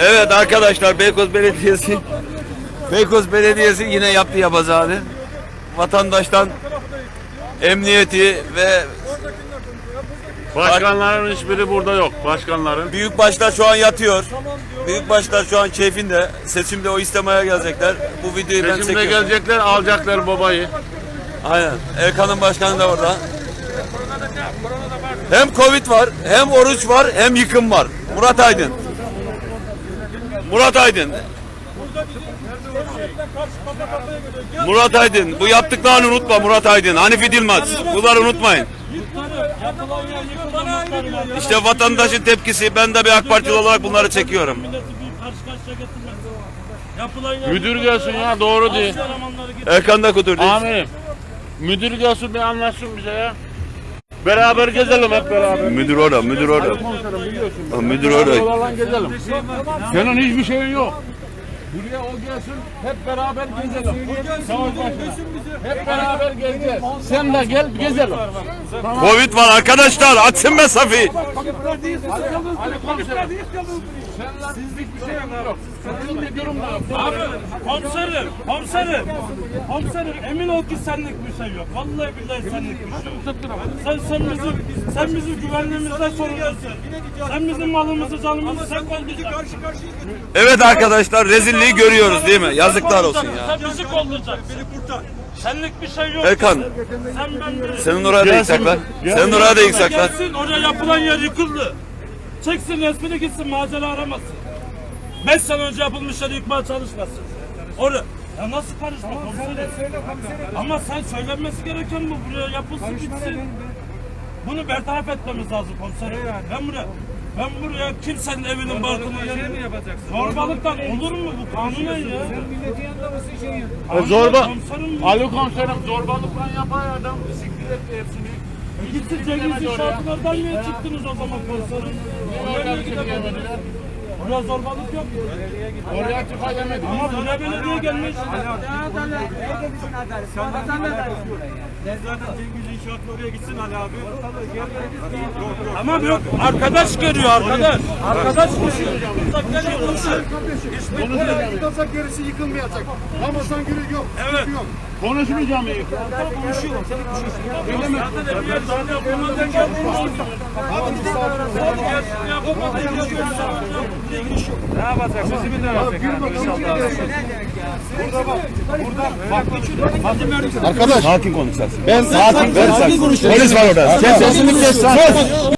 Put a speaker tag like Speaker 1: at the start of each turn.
Speaker 1: Evet arkadaşlar Beykoz Belediyesi Beykoz Belediyesi yine yaptı yapacağını. Vatandaştan emniyeti ve
Speaker 2: Başkanların hiçbiri burada yok. Başkanların.
Speaker 1: büyük başlar şu an yatıyor. Büyük başlar şu an keyfinde. Seçimde o istemeye gelecekler. Bu videoyu ben
Speaker 2: Seçimde
Speaker 1: çekiyorum.
Speaker 2: gelecekler alacaklar babayı.
Speaker 1: Aynen. Erkan'ın başkanı da orada. Hem Covid var, hem oruç var, hem yıkım var. Murat Aydın. Murat Aydın. Murat Aydın. Bu yaptıklarını unutma Murat Aydın. Hanifi Dilmaz. Bunları unutmayın. İşte vatandaşın tepkisi. Ben de bir AK Partili olarak bunları çekiyorum.
Speaker 2: Müdür gelsin ya doğru değil.
Speaker 1: Erkan da kudur değil.
Speaker 2: Amirim. Müdür gelsin bir anlatsın bize ya. Beraber gezelim hep beraber.
Speaker 1: Müdür orada, müdür orada.
Speaker 2: Komiserim biliyorsun.
Speaker 1: Ha, Müdür orada.
Speaker 2: Oradan gezelim. Senin hiçbir şeyin yok. Buraya o gelsin hep beraber gezelim. Savaş başına. Hep beraber gezeceğiz. Sen de gel gezelim.
Speaker 1: Covid var arkadaşlar. Açın mesafeyi.
Speaker 2: Ali komiserim. Sizlik bir şey yok. Senin bir durum da yok.
Speaker 3: Abi komiserim, komiserim, komiserim emin ol ki senlik bir şey yok. Vallahi billahi senlik bir şey yok. Sen, sen bizim, sen bizim güvenliğimizden sorumlusun. Sen bizim malımızı, canımızı sen kollayacaksın.
Speaker 1: Evet arkadaşlar rezilliği görüyoruz değil mi? Yazıklar olsun ya.
Speaker 3: Sen bizi kollayacaksın. Senlik bir şey yok.
Speaker 1: Erkan
Speaker 3: Sen ben
Speaker 1: senin oraya da yıksaklar. Senin oraya da yıksaklar.
Speaker 3: Gelsin oraya yapılan yer yıkıldı. Çeksin resmini gitsin macera aramasın. Beş sene önce yapılmış yeri yıkmaya çalışmasın. Oraya. Ya nasıl karışma komiserim? Ama sen söylenmesi gereken bu. Buraya yapılsın gitsin. Bunu bertaraf etmemiz lazım komiserim. Ben buraya ben buraya kimsenin evinin barkının yanına yapacaksın. Zorbalıktan olur mu bu kanunen ya?
Speaker 2: E, zorba.
Speaker 3: Komiserim bu.
Speaker 2: Ali komiserim zorbalıkla yapan adam etti hepsini.
Speaker 3: Gitti Cengiz inşaatlardan niye çıktınız o zaman komiserim? Oraya gidemediniz? Oraya zorbalık yok mu?
Speaker 2: Oraya çıkayamadın.
Speaker 3: Ama buraya belediye gelmiş. Ama yok arkadaş geliyor arkadaş. Arkadaş koşuyor.
Speaker 4: Yıkılsak gerisi yıkılmayacak. Ramazan günü yok.
Speaker 3: Evet.
Speaker 4: Yok.
Speaker 2: Konuşmayacağım iyi.
Speaker 3: Ne yapacak? Bizi mi
Speaker 4: Arkadaş.
Speaker 1: Sakin konuşacaksın.
Speaker 4: Ben sakin, ben sakin
Speaker 1: Polis var orada.
Speaker 4: Sen sesini kes. Sus.